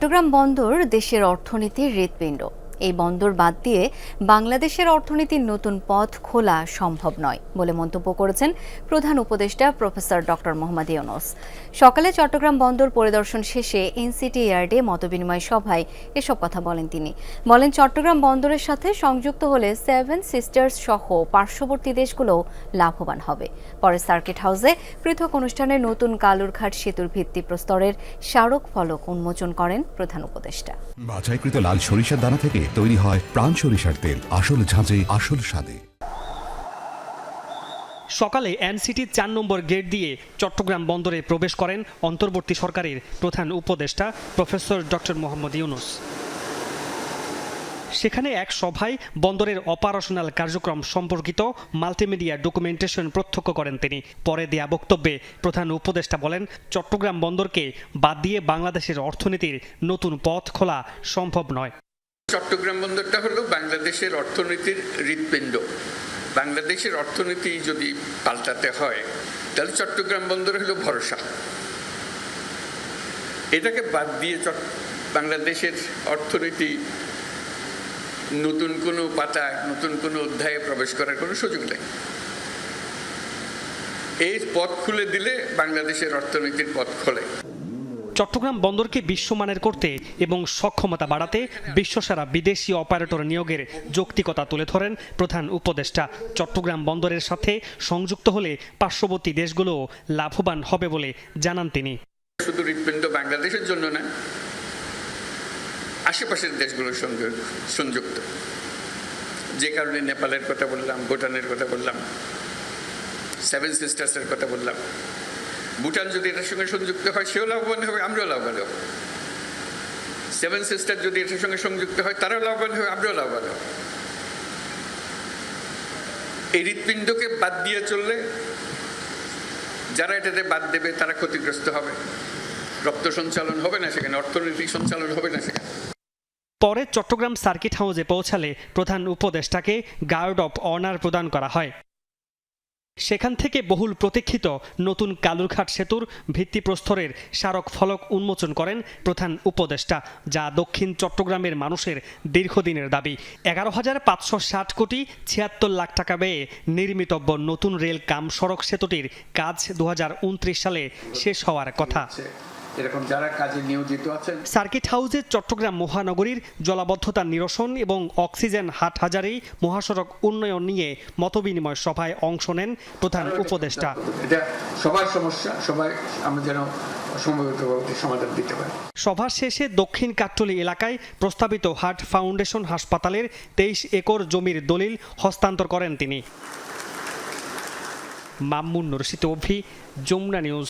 চট্টগ্রাম বন্দর দেশের অর্থনীতির হৃৎপিণ্ড। এই বন্দর বাদ দিয়ে বাংলাদেশের অর্থনীতির নতুন পথ খোলা সম্ভব নয় বলে মন্তব্য করেছেন প্রধান উপদেষ্টা প্রফেসর ডক্টর মোহাম্মদ ইউনুস। সকালে চট্টগ্রাম বন্দর পরিদর্শন শেষে এনসিটি ইয়ার্ডে মতবিনিময় সভায় এসব কথা বলেন তিনি। বলেন, চট্টগ্রাম বন্দরের সাথে সংযুক্ত হলে সেভেন সিস্টার্স সহ পার্শ্ববর্তী দেশগুলো লাভবান হবে। পরে সার্কিট হাউসে পৃথক অনুষ্ঠানে নতুন কালুরঘাট সেতুর ভিত্তিপ্রস্তরের স্মারক ফলক উন্মোচন করেন প্রধান উপদেষ্টা। বাছাইকৃত লাল সরিষার দানা থেকে তৈরি হয় প্রাণ সরিষার তেল, আসল ঝাঁঝে, আসল স্বাদে। সকালে এনসিটির চার নম্বর গেট দিয়ে চট্টগ্রাম বন্দরে প্রবেশ করেন অন্তর্বর্তী সরকারের প্রধান উপদেষ্টা প্রফেসর ডক্টর মোহাম্মদ ইউনুস। সেখানে এক সভায় বন্দরের অপারেশনাল কার্যক্রম সম্পর্কিত মাল্টিমিডিয়া ডকুমেন্টেশন প্রত্যক্ষ করেন তিনি। পরে দেয়া বক্তব্যে প্রধান উপদেষ্টা বলেন, চট্টগ্রাম বন্দরকে বাদ দিয়ে বাংলাদেশের অর্থনীতির নতুন পথ খোলা সম্ভব নয়। চট্টগ্রাম বন্দরটা হলো বাংলাদেশের অর্থনীতির হৃৎপিণ্ড। বাংলাদেশের অর্থনীতি যদি পাল্টাতে হয়, তাহলে চট্টগ্রাম বন্দর হলো ভরসা। এটাকে বাদ দিয়ে বাংলাদেশের অর্থনীতি নতুন কোনো পাতা নতুন কোনো অধ্যায়ে প্রবেশ করার কোনো সুযোগ নেই। এই পথ খুলে দিলে বাংলাদেশের অর্থনীতির পথ খোলে। চট্টগ্রাম বন্দরকে বিশ্বমানের করতে এবং সক্ষমতা বাড়াতে বিশ্বসারা বিদেশি অপারেটর নিয়োগের যৌক্তিকতা তুলে ধরেন প্রধান উপদেষ্টা। চট্টগ্রাম বন্দরের সাথে সংযুক্ত হলে পার্শ্ববর্তী দেশগুলো লাভবান হবে বলে জানান তিনি। শুধু বাংলাদেশের জন্য না, আশেপাশের দেশগুলোর সঙ্গে সংযুক্ত। যে কারণে নেপালের কথা বললাম, ভুটানের কথা বললাম, সেভেন সিস্টার্সের কথা বললাম। ভুটান যদি এটার সঙ্গে সংযুক্ত হয়, সেও লাভবান হবে, আমরাও লাভবান হব। সেভেন সিস্টার যদি এটার সঙ্গে সংযুক্ত হয়, তারাও লাভবান হবে, আমরাও লাভবান হব। এই হৃৎপিণ্ডকে বাদ দিয়ে চললে, যারা এটাতে বাদ দেবে, তারা ক্ষতিগ্রস্ত হবে। রক্ত সঞ্চালন হবে না সেখানে, অর্থনৈতিক সঞ্চালন হবে না সেখানে। পরে চট্টগ্রাম সার্কিট হাউসে পৌঁছালে প্রধান উপদেষ্টাকে গার্ড অফ অনার প্রদান করা হয়। সেখান থেকে বহুল প্রতীক্ষিত নতুন কালুরঘাট সেতুর ভিত্তিপ্রস্তরের স্মারক ফলক উন্মোচন করেন প্রধান উপদেষ্টা, যা দক্ষিণ চট্টগ্রামের মানুষের দীর্ঘদিনের দাবি। এগারো হাজার পাঁচশো ষাট কোটি ছিয়াত্তর লাখ টাকা ব্যয়ে নির্মিতব্য নতুন রেল কাম সড়ক সেতুটির কাজ দু হাজার উনত্রিশ সালে শেষ হওয়ার কথা। এরকম যারা কাজে নিয়োজিত আছেন। সার্কিট হাউসে চট্টগ্রাম মহানগরীর জলাবদ্ধতা নিরসন এবং অক্সিজেন হাটহাজারি মহাসড়ক উন্নয়ন নিয়ে মতবিনিময় সভায় অংশ নেন প্রধান উপদেষ্টা। এটা সবার সমস্যা সবাই আমরা যেন সমাধান দিতে পারি। সভা শেষে দক্ষিণ কাট্টলি এলাকায় প্রস্তাবিত হার্ট ফাউন্ডেশন হাসপাতালের তেইশ একর জমির দলিল হস্তান্তর করেন তিনি। মামুন রশিদ অভি যমুনা নিউজ।